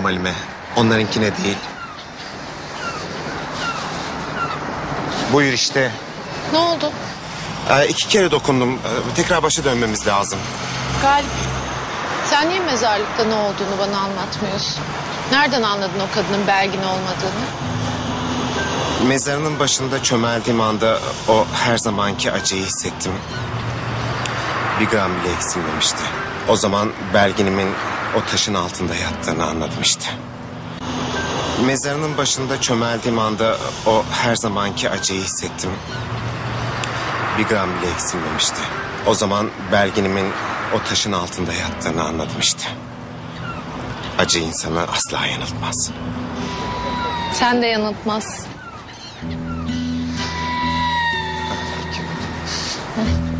normalime. Onlarınkine değil. Buyur işte. Ne oldu? Ee, iki kere dokundum. Ee, tekrar başa dönmemiz lazım. Galip. Sen niye mezarlıkta ne olduğunu bana anlatmıyorsun? Nereden anladın o kadının belgin olmadığını? Mezarının başında çömeldiğim anda o her zamanki acıyı hissettim. Bir gram bile eksilmemişti. O zaman Belgin'imin o taşın altında yattığını anladım işte. Mezarının başında çömeldiğim anda o her zamanki acıyı hissettim. Bir gram bile eksilmemişti. O zaman belginimin o taşın altında yattığını anladım işte. Acı insanı asla yanıltmaz. Sen de yanıltmazsın. Thank.